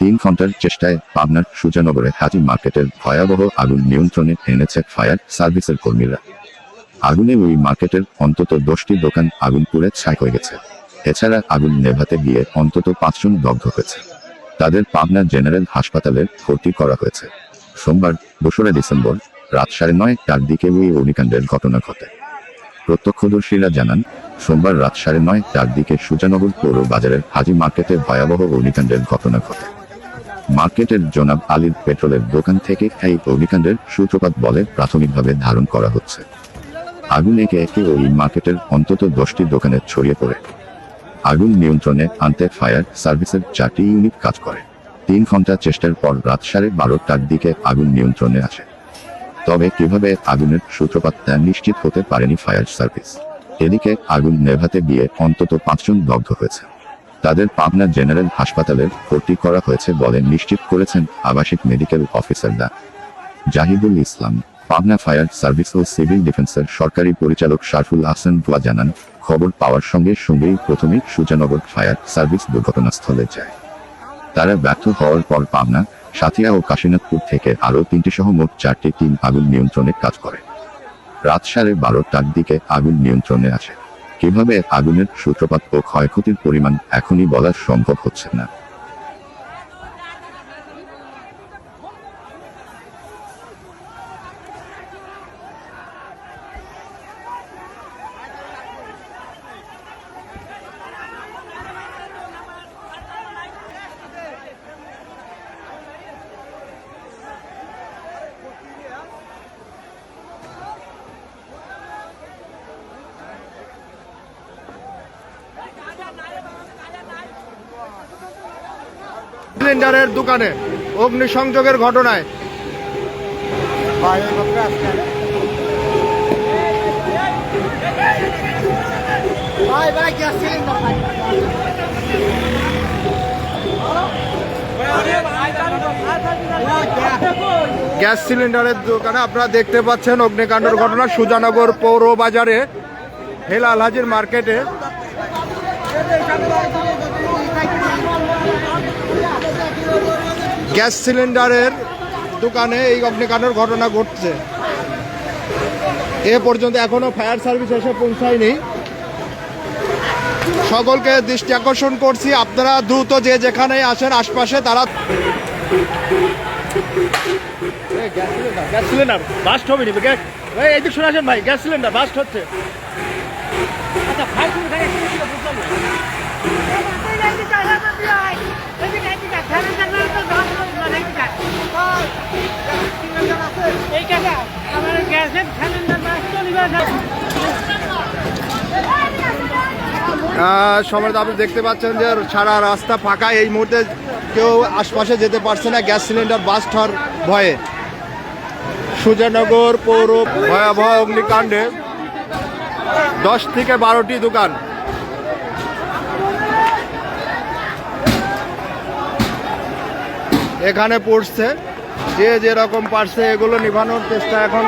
তিন ঘণ্টার চেষ্টায় পাবনার সুজানগরে হাজি মার্কেটের ভয়াবহ আগুন নিয়ন্ত্রণে এনেছে ফায়ার সার্ভিসের কর্মীরা। আগুনে ওই মার্কেটের অন্তত দশটি দোকান আগুন পুড়ে ছাই হয়ে গেছে। এছাড়া আগুন নেভাতে গিয়ে অন্তত পাঁচজন দগ্ধ হয়েছে। তাদের পাবনা জেনারেল হাসপাতালে ভর্তি করা হয়েছে। সোমবার দোসরা ডিসেম্বর রাত সাড়ে নয়টার দিকে ওই অগ্নিকাণ্ডের ঘটনা ঘটে। প্রত্যক্ষদর্শীরা জানান, সোমবার রাত সাড়ে নয়টার দিকে সুজানগর পৌর বাজারের হাজি মার্কেটে ভয়াবহ অগ্নিকাণ্ডের ঘটনা ঘটে। মার্কেটের জনাব আলীর পেট্রোলের দোকান থেকে এই অগ্নিকাণ্ডের সূত্রপাত বলে প্রাথমিকভাবে ধারণ করা হচ্ছে। আগুন একে একে ওই মার্কেটের অন্তত দশটি দোকানে ছড়িয়ে পড়ে। আগুন নিয়ন্ত্রণে আনতে ফায়ার সার্ভিসের চারটি ইউনিট কাজ করে। তিন ঘণ্টা চেষ্টার পর রাত সাড়ে বারোটার দিকে আগুন নিয়ন্ত্রণে আসে। তবে কীভাবে আগুনের সূত্রপাত তা নিশ্চিত হতে পারেনি ফায়ার সার্ভিস। এদিকে আগুন নেভাতে গিয়ে অন্তত পাঁচজন দগ্ধ হয়েছে। তাদের পাবনা জেনারেল হাসপাতালে ভর্তি করা হয়েছে বলে নিশ্চিত করেছেন আবাসিক মেডিকেল অফিসার দা জাহিদুল ইসলাম, পাবনা ফায়ার সার্ভিস ও সিভিল ডিফেন্সের সরকারি পরিচালক শারফুল আহসান ভুয়া জানান খবর পাওয়ার সঙ্গে সঙ্গেই প্রথমে সুজানগর ফায়ার সার্ভিস দুর্ঘটনাস্থলে যায়। তারা ব্যর্থ হওয়ার পর পাবনা, সাথিয়া ও কাশীনাথপুর থেকে আরও তিনটি সহ মোট চারটি টিম আগুন নিয়ন্ত্রণে কাজ করে। রাত সাড়ে বারোটার দিকে আগুন নিয়ন্ত্রণে আসে। কীভাবে আগুনের সূত্রপাত ও ক্ষয়ক্ষতির পরিমাণ এখনই বলা সম্ভব হচ্ছে না। সিলিন্ডারের দোকানে অগ্নিসংযোগের ঘটনায়। গ্যাস সিলিন্ডারের দোকানে আপনারা দেখতে পাচ্ছেন অগ্নিকাণ্ডের ঘটনা সুজানগর পৌর বাজারে। হেলাল হাজির মার্কেটে। গ্যাস সিলিন্ডারের দোকানে এই অগ্নিকাণ্ডের ঘটনা ঘটছে এ পর্যন্ত এখনও ফায়ার সার্ভিস এসে পৌঁছায়নি সকলকে দৃষ্টি আকর্ষণ করছি আপনারা দ্রুত যে যেখানে আসেন আশপাশে তারা গ্যাস সিলিন্ডার বাস্ট হবে নি গ্যাস ভাই এইদিক শুনে আসেন ভাই গ্যাস সিলিন্ডার বাস্ট হচ্ছে আচ্ছা সবাই আপনি দেখতে পাচ্ছেন যে সারা রাস্তা ফাঁকা, এই মুহূর্তে কেউ আশপাশে যেতে পারছে না, গ্যাস সিলিন্ডার বাস্ট হওয়ার ভয়ে। সুজানগর পৌর ভয়াবহ অগ্নিকাণ্ডে দশ থেকে বারোটি দোকান। এখানে পড়ছে, যে যেরকম পারছে এগুলো নিভানোর চেষ্টা এখন